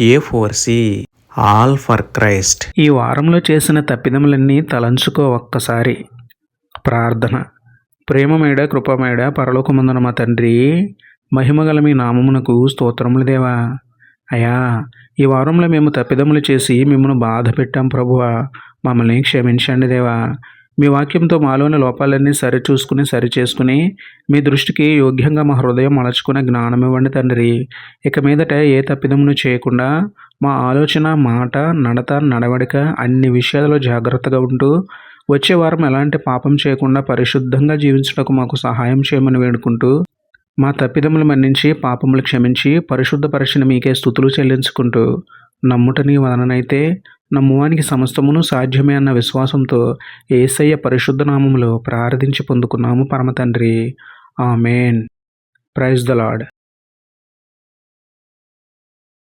A four C all for Christ ఈ వారంలో చేసిన తప్పిదములన్నీ తలంచుకో ఒక్కసారి. ప్రార్థన. ప్రేమమేడ కృపమేడ పరలోకమందున మా తండ్రి మహిమగల మీ నామమునకు స్తోత్రములు దేవా. అయా ఈ వారంలో మేము తప్పిదములు చేసి మిమ్మల్ని బాధ పెట్టాం ప్రభువా. మమ్మల్ని క్షమించండి దేవా. మీ వాక్యంతో మాలోని లోపాలన్నీ సరిచూసుకుని సరిచేసుకుని మీ దృష్టికి యోగ్యంగా మా హృదయం మలచుకునే జ్ఞానం ఇవ్వండి తండ్రి. ఇక మీదట ఏ తప్పిదమును చేయకుండా మా ఆలోచన మాట నడత నడవడిక అన్ని విషయాలలో జాగ్రత్తగా ఉంటూ వచ్చే వారం ఎలాంటి పాపం చేయకుండా పరిశుద్ధంగా జీవించడానికి మాకు సహాయం చేయమని వేడుకుంటూ మా తప్పిదములు మన్నించి పాపములు క్షమించి పరిశుద్ధపరచిన మీకే స్థుతులు చెల్లించుకుంటూ నమ్ముటని వదననైతే నమ్మువానికి సమస్తమును సాధ్యమే అన్న విశ్వాసంతో ఏసయ్య పరిశుద్ధ నామములో ప్రార్థించి పొందుకున్నాము పరమ తండ్రి ఆమెన్. Praise the lord